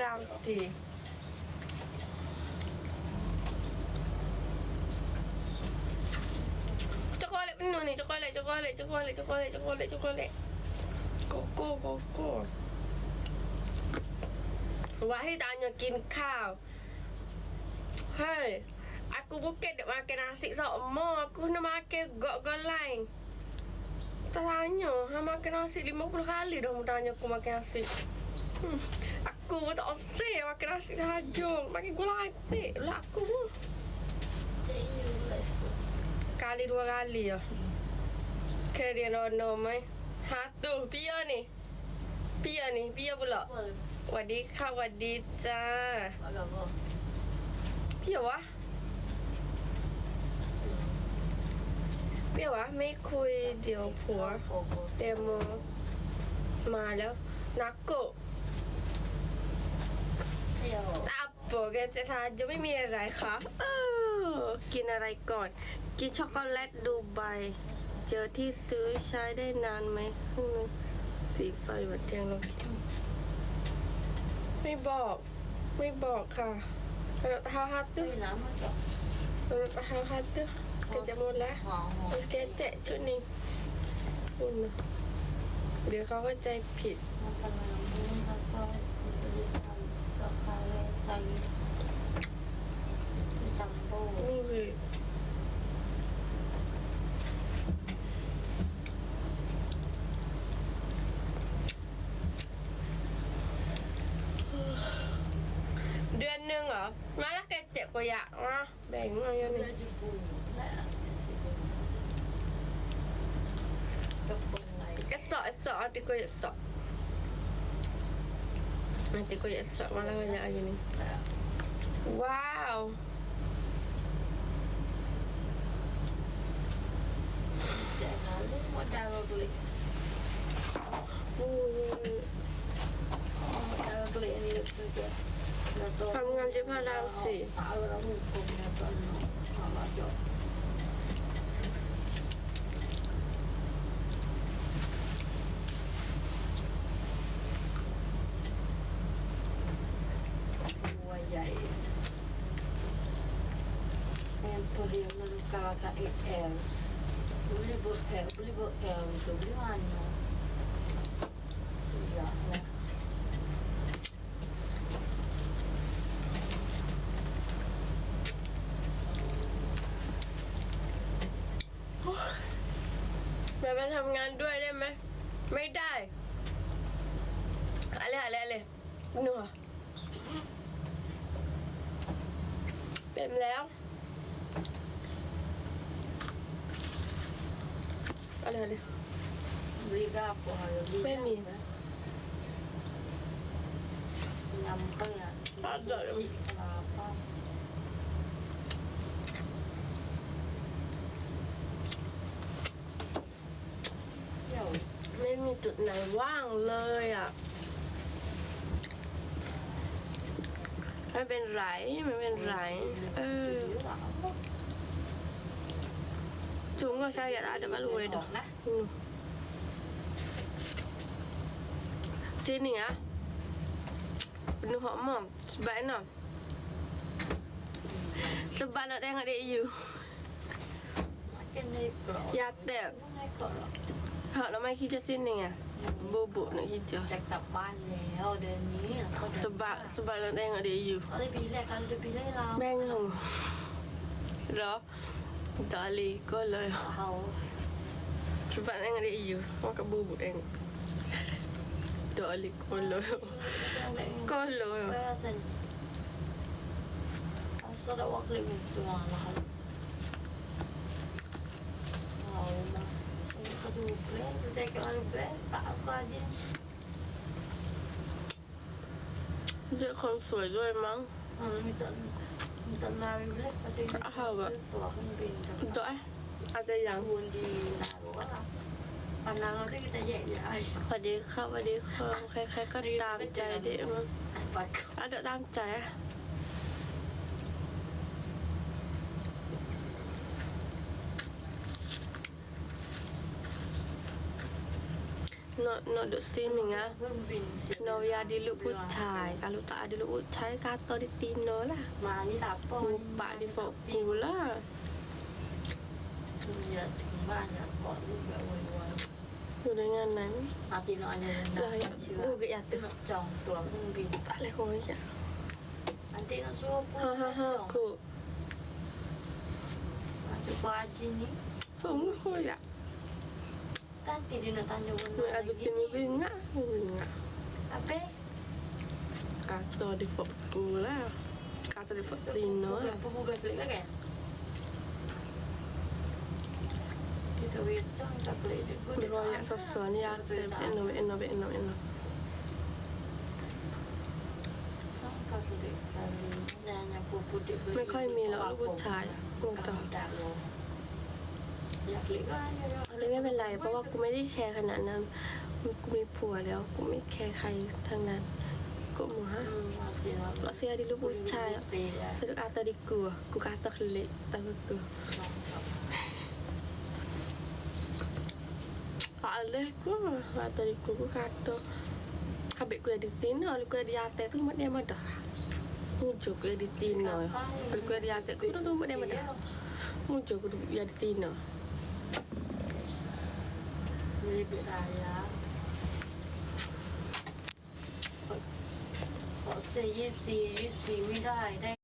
seram sih. Coklat penuh ni, coklat, coklat, coklat, coklat, coklat, coklat. Koko, koko. Wahid tanya kin kau. Hei, aku bukan nak makan nasi sok mo, aku nak makan gok-gok lain. Tanya, ha makan nasi 50 kali dah mu tanya aku makan nasi. Hmm. Aku tak oseh makan nasi sahaja. Makan gula hati lah aku. Kali dua kali ya. Kena dia nono mai. Ha tu, pia ni. Pia ni, pia pula. เปิด Wadi ka, wadi cha. เอาแล้วก็เปรี้ยววะเปรี้ยววะ ไม่คุยเดี๋ยวผัวเดโมมาแล้ว นักโกะ เที่ยว ตาโปแกจะทานจะไม่มีอะไรคะเออกินอะไรก่อน กินช็อกโกแลตดูใบ เจอที่ซื้อใช้ได้นานไหมครึ่งนึงสีไฟบัดเทียงลงไม่บอก ไม่บอกค่ะเราทาฮัตเฮ้ตึยน้ำมันสดเราทาฮัตตึก็จะหมดแล้วหอมหอมแกแจกชุดนี้คุณนะ เดี๋ยวเขาก็ใจผิด นี่คือเดือนหนึ่งเหรอมาแล้วแกเจ็บกว่าอยากนะแบ่งมาอย่างเลืนี้อดจุบูและก็เป็นไรแก สอดสอดติโกยสอด nanti ko ya sọ malah banyak lagi ni และ wow ใจน้ำนี่มันดาวกลิ uh, ดาวกลินี่คือจะเราตัวทำงานที่พระรามสี่เอาเราหุบกลมแล้วก็เนาะเอามาจบ ตัวใหญ่แอนพอดีมันาฬิกากับ XL บริบท L บริบท L ตัวบริวารเนาะอย่านะแม่ไปทำงานด้วยได้ไหม ไม่ได้ อะไรอะไรอะไรหนัว ต็มแล้วอะไรอะไรบริกาปอยบริไม่มียำก็อย่างอะเดี๋ยวชิลาป้าเที่ยวไม่มีจุดไหนว่างเลยอะ ไม่เป็นไรไม่เป็นไร เออถุงก็ใช่อะอาจจะไม่รวยดอกนะอืม Sini ya. Penuh hot mom. Sebab apa? Sebab nak tengok dia you. กันในกรอบ Ya tep. ในกรอบ Hak nak mai kerja sini ya. Bubuk nak kerja. จะกลับ บ้านแล้วเดือนนี้เขาจะ Sebab sebab nak tengok dia you. เขาได้ปีแรกเขาได้ปีแรกเรา Bengong. Dah. Tak boleh. Kolor. เขา Sebab nak tengok dia you. Makan bubuk tengok. Tak boleh kolor. Kolor. เพื่อเซ็นเขา สดว่าคลิปตัวละเขาเอามาเขาดูเพื่อนใจกันเพื่อนปากก็ยิ่งเจอคนสวยด้วยมั้งมันมีต้นมีต้นนาวิเล็กก็จะตัวเครื่องบินกับตัวอาจจะอยังคูณดีนะบอว่าปันนาเราที่จะแย่ใหญ่สวัสดีครับสวัสดีครับใครๆก็ตามใจเด็กมั้งปัดอะเดี๋ยวตามใจอะ Nak nak duk sini ah. เครื่องบินเสีย No ada lu pucai. Kalau tak ada lu pucai kata di Tino lah. มานี่ตาป้อน Lupa di foku lah. คืออย่าถึงบ้านอ ย่ากอดลูกแบบไว Tu dengan nan. ๆอาติโนอันนี้ Lah ya. เชื่อ Oh gak ติ ya โน tu. จองตั๋วเครื่องบิน Tak leh kau ya. อันติโนชัวพู Ha ha ha. Aku. อาจจะกว่าจีนี้ Sungguh kau ya. ตั้งติดโนตันอยู่บน Ni ada tini bingak. Bingak. อาเป้ Kata di foku lah. Kata di foku Tino แบ lah. บพูดแบบเล็กๆแกที่ทวีตจ้องจับเลยเด็กผู้ Dia royak sosok ni ya. Eno eno eno eno. ต้องกับเด็ก อยมีหรอกลูกผู้ชายกูกับต่อดาโลอยากเล็กก็อยากเลยไม่เป็นไร เพราะว่ากูไม่ได้แคร์ขนาดนั้นกูมีผัวแล้วกูไม่แคร์ใครทั้งนั้นกู mau ha. อืมโอเคครับ Kalau saya ada lu pucai. เปีย Sedek kata di ku. Ku kata kelik. Tak ku. Aleh ku. Kata di ku. Ku kata. Habis ku ada tina. Kalau ku ada atas tu mak dia madah. Muncul ku ada tina. Kalau ku ada atas ku tu mak dia madah. Muncul ku ada tina. มีเวลาแล้วขอเสียยี่สิบสี่ยี่สิบสี่ไม่ได้ได้